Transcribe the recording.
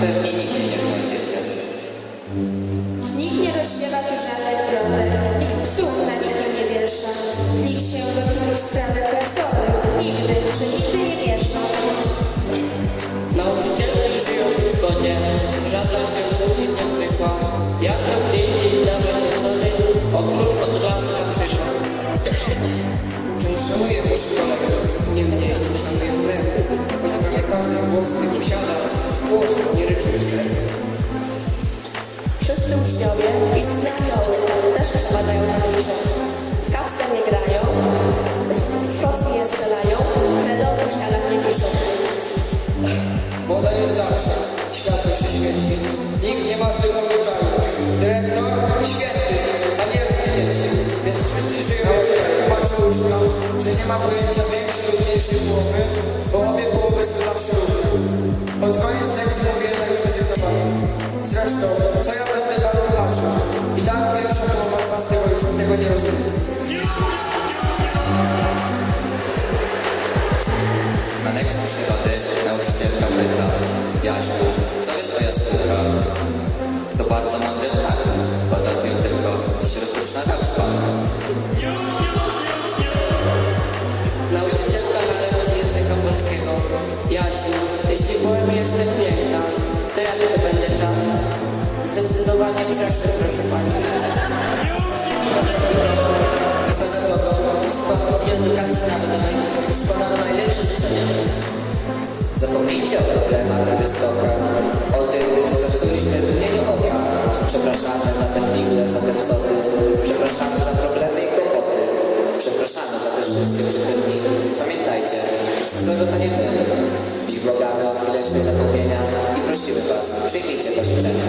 pewnie nigdzie nie znajdziecie. Nikt nie rozsiewa tu żadnych plomber, nikt psów na nikim nie wiesza, nikt się do cudzych sprawek klasowych nigdy czy nigdy nie miesza. Nauczycielki żyją w zgodzie, żadna się kłócić nie zwykła. Jak to gdzie indziej zdarza się co dzień, oprócz od klasy na przykład. Czym szanuję już kolegę, nie mniej niż szanuję złego. Choć nie każdy głos mi posiada, nie ryczy z brzegu. Wszyscy uczniowie i znamioły też przepadają za ciszę. W kapsle nie grają, w klocki nie strzelają, kredą po ścianach nie piszą. Woda jest zawsze, światło się świeci. Nikt nie ma złych obyczajów. Dyrektor świetny, anielskie dzieci. Więc wszyscy żyją Nauczyciel tłumaczy uczniom, że nie ma pojęcia większej lub mniejszej połowy, bo obie połowy są zawsze równe. Pod koniec lekcji mówię jednak zrezygnowany. Zresztą, co ja będę wam tłumaczył? I tak większa połowa z was tego już tego nie rozumie. Na lekcji przyrody nauczycielka pyta Jaśku, co wiesz o jaskółkach? To bardzo mądry ptak. Odlatują tylko, jeśli rozpoczyna rok szkolny. Nauczycielka na lekcji języka polskiego. Jasiu, jeśli powiem jestem piękna, to jaki to będzie czas? Zdecydowanie przeszły, proszę pani. pedagogom z Platformy Edukacji Narodowej składamy najlepsze życzenia. Zapomnijcie o problemach na wystokach, o tym, co zepsuliśmy w imieniu oka. Przepraszamy za te figle, za te psoty, przepraszamy za problemy i kłopoty. Przepraszamy za te wszystkie przykre dni. Pamiętajcie, złego to nie my. Dziś o chwileczkę zapomnienia i prosimy Was, przyjmijcie to życzenie.